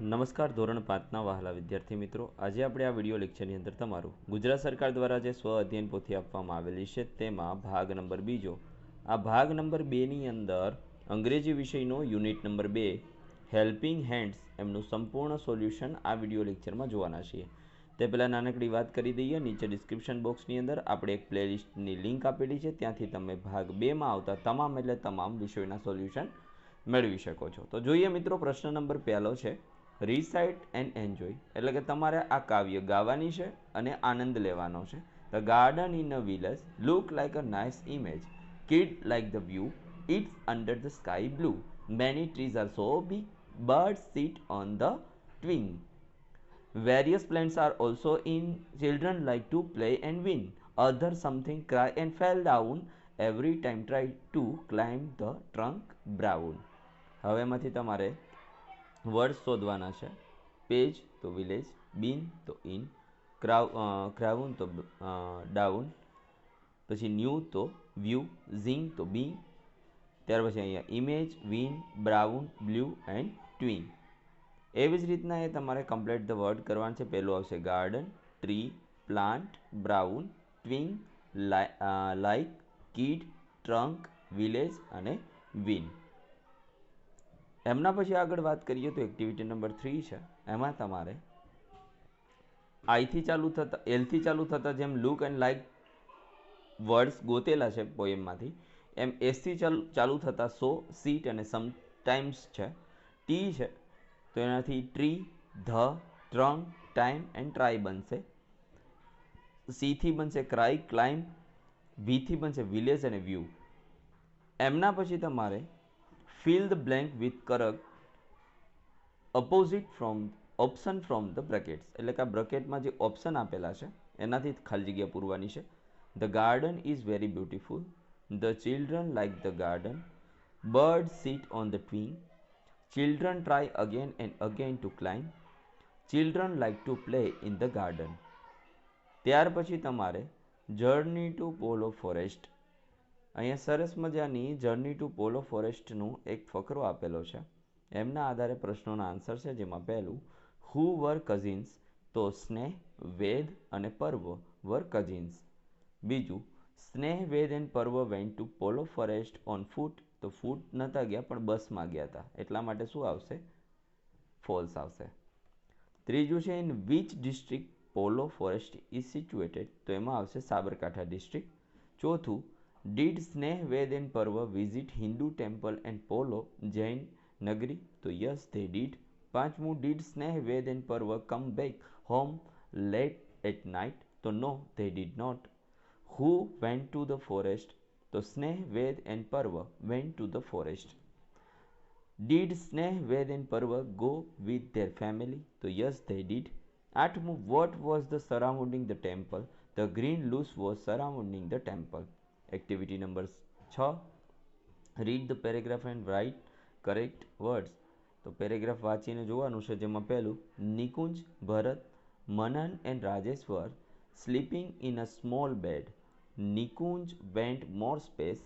નમસ્કાર, ધોરણ પાંચના વહાલા વિદ્યાર્થી મિત્રો. આજે આપણે આ વીડિયો લેક્ચરની અંદર તમારું. ગુજરાત સરકાર દ્વારા જે સ્વ અધ્યયન પોથી આપવામાં આવેલી છે, તેમાં ભાગ નંબર બીજો. આ ભાગ નંબર બેની અંદર અંગ્રેજી વિષયનો યુનિટ નંબર બે, હેલ્પિંગ હેન્ડ્સ, એમનું સંપૂર્ણ સોલ્યુશન આ વીડિયો લેક્ચરમાં જોવાના છીએ. તે પહેલાં નાનકડી વાત કરી દઈએ. નીચે ડિસ્ક્રિપ્શન બોક્સની અંદર આપણે એક પ્લેલિસ્ટની લિંક આપેલી છે. ત્યાંથી તમે ભાગ બેમાં આવતા તમામ એટલે તમામ વિષયોના સોલ્યુશન મેળવી શકો છો. તો જોઈએ મિત્રો, પ્રશ્ન નંબર પહેલો છે. રિસાઇટ એન્ડ એન્જોય એટલે કે તમારે આ કાવ્ય ગાવાની છે અને આનંદ લેવાનો છે. The garden in a village look like a nice image kid like the view it's under the sky blue many trees are so big bird sit on the twig various plants are also in children like to play and win other something cry and fell down every time try to climb the trunk brown હવે એમાંથી તમારે word શોધવાના છે. Page તો village, bin તો in crow crown તો down, પછી new તો વ્યૂ, ઝિંગ તો બી, ત્યાર પછી અહીંયા image, win, brown, blue and twin. એવી જ રીતના એ તમારે કમ્પ્લીટ ધ વર્ડ કરવાનું છે. પહેલું આવશે garden, tree, plant, brown twig like kid, trunk, village અને વિન. એમના પછી આગળ વાત કરીએ તો એક્ટિવિટી નંબર થ્રી છે. એમાં તમારે આઈથી ચાલુ થતા એલથી ચાલુ થતા જેમ લુક એન્ડ લાઇક વર્ડ્સ ગોતેલા છે પોએમમાંથી એમ એસથી ચાલુ ચાલુ થતા સો સીટ અને સમટાઈમ્સ છે. ટી છે, તો એનાથી tree the trunk time and try બનશે. સીથી બનશે ક્રાઈ ક્લાઇમ્બ વીથી બનશે વિલેજ અને વ્યૂ એમના પછી તમારે fill the blank with correct opposite from option from the brackets એટલે કે આ બ્રેકેટમાં જે ઓપ્શન આપેલા છે, એનાથી ખાલી જગ્યા પૂરવાની છે. The garden is very beautiful the children like the garden bird sit on the twig children try again and again to climb children like to play in the garden ત્યાર પછી તમારે જર્ની ટુ પોલો ફોરેસ્ટ અહીંયા સરસ મજાની journey to Polo ફોરેસ્ટનું એક ફકરો આપેલો છે. એમના આધારે પ્રશ્નોના આન્સર છે, જેમાં પહેલું હુ વર કઝિન્સ તો સ્નેહ, વેદ અને પર્વ વર કઝિન્સ બીજું, Sneh, Ved and Parv went to Polo forest on foot તો ફૂટ નહોતા ગયા, પણ બસમાં ગયા હતા. એટલા માટે શું આવશે? ફોલ્સ આવશે. ત્રીજું છે in which district Polo forest is situated તો એમાં આવશે સાબરકાંઠા ડિસ્ટ્રિક્ટ ચોથું did Sneh Ved and Parv visit Hindu temple and Polo Jain નગરી તો યસ ધે ડીડ પાંચમું did Sneh Ved and Parv come back home late at night તો no they did not who went to the forest તો Sneh Ved and Parv went to the forest did Sneh Ved and Parv go with their family તો yes they did આઠમું what was the surrounding the temple the green lush The activity number છ read the paragraph and write correct words તો paragraph વાંચીને જોવાનું છે જેમાં પહેલું Nikunj Bharat Manan and Rajeshwar sleeping in a small bed Nikunj went more space.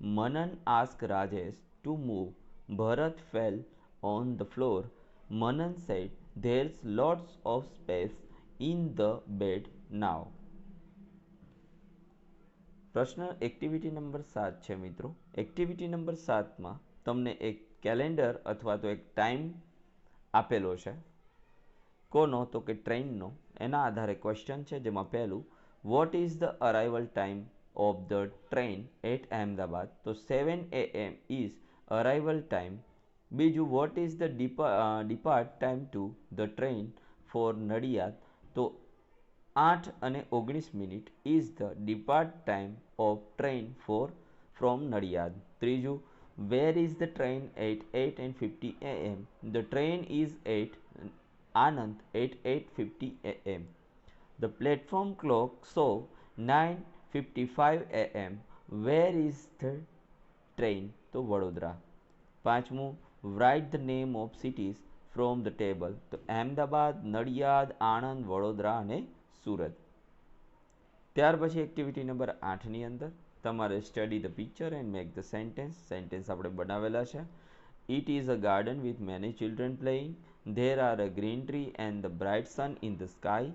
Manan asked Rajesh to move. Bharat fell on the floor. Manan said, There's lots of space in the bed now. પ્રશ્ન activity number સાત છે મિત્રો activity number સાતમાં તમને એક calendar અથવા તો એક ટાઈમ આપેલો છે કોનો તો કે ટ્રેનનો એના આધારે ક્વેશ્ચન છે જેમાં પહેલું what is the arrival time of the train at Ahmedabad તો 7 am is arrival time બીજું what is the depart, uh, depart time to the train for Nadiad તો આઠ અને ઓગણીસ minute is the depart time of train for from Nadiad. ત્રીજું, where is the train at eight and fifty A M the train is at Anand at eight fifty A M the platform clock so nine fifty five A M where is the train? તો વડોદરા. પાંચમું write the name of cities from the table? તો અહેમદાબાદ, નડિયાદ, આણંદ, વડોદરા અને સુરત ત્યાર પછી activity number આઠની અંદર તમારે study the picture and make the sentence sentence આપણે બનાવેલા છે it is a garden with many children playing There are a green tree and the bright sun in the sky.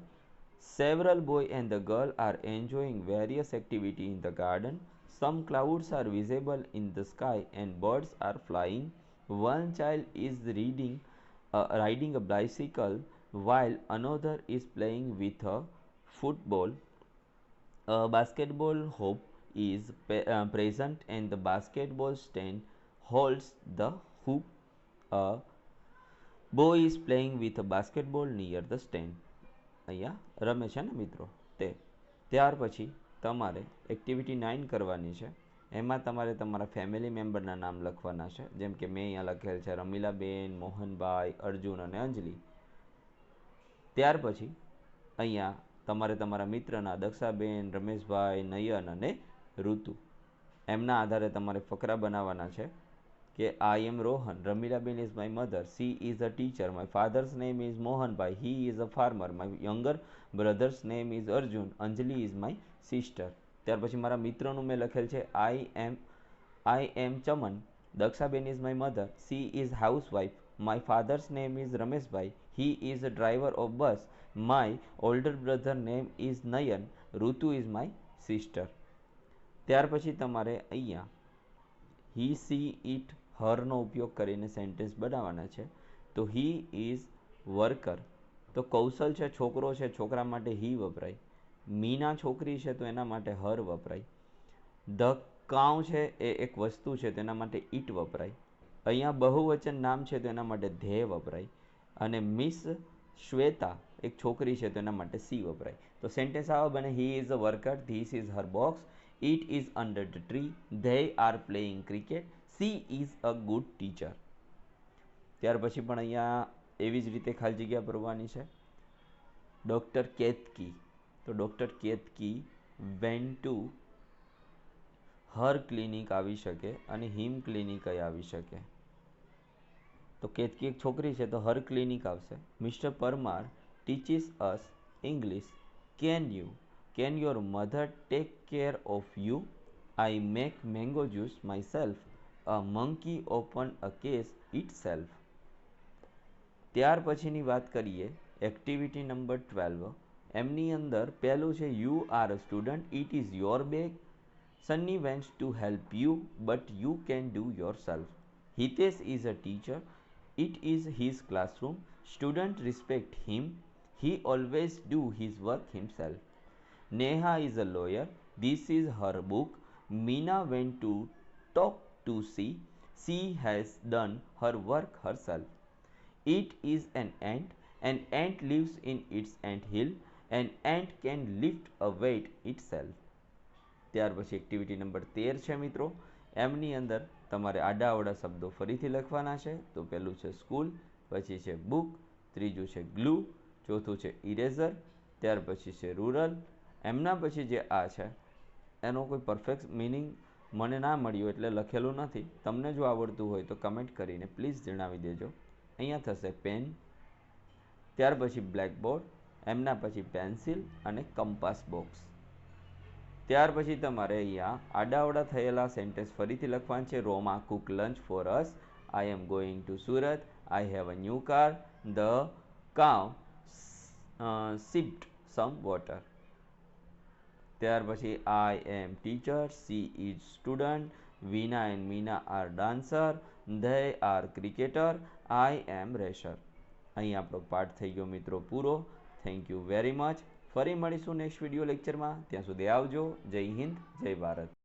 Several boy and the girl are enjoying various activity in the garden. Some clouds are visible in the sky and birds are flying. One child is reading, uh, riding a bicycle while another is playing with a football. A basketball hoop is uh, present and the basketball stand holds the hoop. A boy is playing with a basketball near the stand. અહીંયા રમે છે ને મિત્રો તે ત્યાર પછી તમારે activity nine કરવાની છે એમાં તમારે તમારા ફેમિલી મેમ્બરના નામ લખવાના છે જેમ કે મેં અહીંયા લખેલ છે રમીલાબેન મોહનભાઈ અર્જુન અને અંજલિ ત્યાર પછી અહીંયા તમારે તમારા મિત્રના દક્ષાબેન, રમેશભાઈ, નયન અને ઋતુ. એમના આધારે તમારે ફકરા બનાવવાના છે કે I am Rohan, Ramilaben is my mother she is a teacher my father's name is Mohanbhai he is a farmer my younger brother's name is Arjun, Anjali is my sister ત્યાર પછી મારા મિત્રનું મેં લખેલ છે I am I am Chaman, Dakshaben is my mother she is housewife my father's name is Rameshbhai he is a driver of bus my older brother name is Nayan Ritu is my sister ત્યાર પછી તમારે અહીંયા he she it હરનો ઉપયોગ કરીને sentence બનાવવાના છે. તો હી ઇઝ વર્કર તો કૌશલ છે, છોકરો છે, છોકરા માટે હી વપરાય. મીના છોકરી છે, તો એના માટે હર વપરાય. ધ કાઉ છે, એ એક વસ્તુ છે, તેના માટે ઈટ વપરાય. અહીંયા બહુવચન નામ છે, તો એના માટે ધ્યેય વપરાય. અને મિસ શ્વેતા એક છોકરી છે તો એના માટે સી વપરાય. તો સેન્ટેન્સ આવા બને he is a worker this is her box it is under the tree they are playing cricket she is a good teacher ત્યાર પછી પણ અહીંયા એવી જ રીતે ખાલી જગ્યા ભરવાની છે. ડૉક્ટર કેતકી તો doctor Ketaki went to her clinic આવી શકે અને હિમ ક્લિનિક આવી શકે. તો કેતકી એક છોકરી છે તો હર ક્લિનિક આવશે. Mr Parmar teaches us English can you can your mother take care of you I make mango juice myself a monkey open a case itself ત્યાર પછીની વાત કરીએ. એક્ટિવિટી નંબર ટ્વેલ્વ એમની અંદર પહેલું છે you are a student it is your bag Sunny wants to help you but you can do yourself Hitesh is a teacher it is his classroom student respect him he always do his work himself Neha is a lawyer this is her book Meena went to talk to she she has done her work herself It is an ant. An ant lives in its ant hill. An ant can lift a weight itself. ત્યાર પછી activity number તેર છે, મિત્રો. એમની અંદર તમારે આડા અવડા શબ્દો ફરીથી લખવાના છે. તો પહેલું છે સ્કૂલ પછી છે બુક ત્રીજું છે ગ્લુ ચોથું છે ઇરેઝર ત્યાર પછી છે રૂરલ. એમના પછી જે આ છે, એનો કોઈ પરફેક્ટ મિનિંગ મને ના મળ્યું એટલે લખેલું નથી. તમને જો આવડતું હોય તો કમેન્ટ કરીને પ્લીઝ જણાવી દેજો. અહીંયા થશે પેન, ત્યાર પછી બ્લેકબોર્ડ, એમના પછી પેન્સિલ અને કંપાસ બોક્સ. ત્યાર પછી તમારે અહીંયા આડાવડા થયેલા સેન્ટેન્સ ફરીથી લખવાનું છે. Roma cook lunch for us, I am going to Surat, I have a new car, the cow sipped some water ત્યાર પછી I am teacher she is student Vina and Meena are dancer they are cricketer I am racer અહીં આપણો પાઠ થઈ ગયો મિત્રો પૂરો. Thank you very much ફરી મળીશું નેક્સ્ટ વીડિયો લેક્ચરમાં ત્યાં સુધી આવજો. જય હિન્દ, જય ભારત.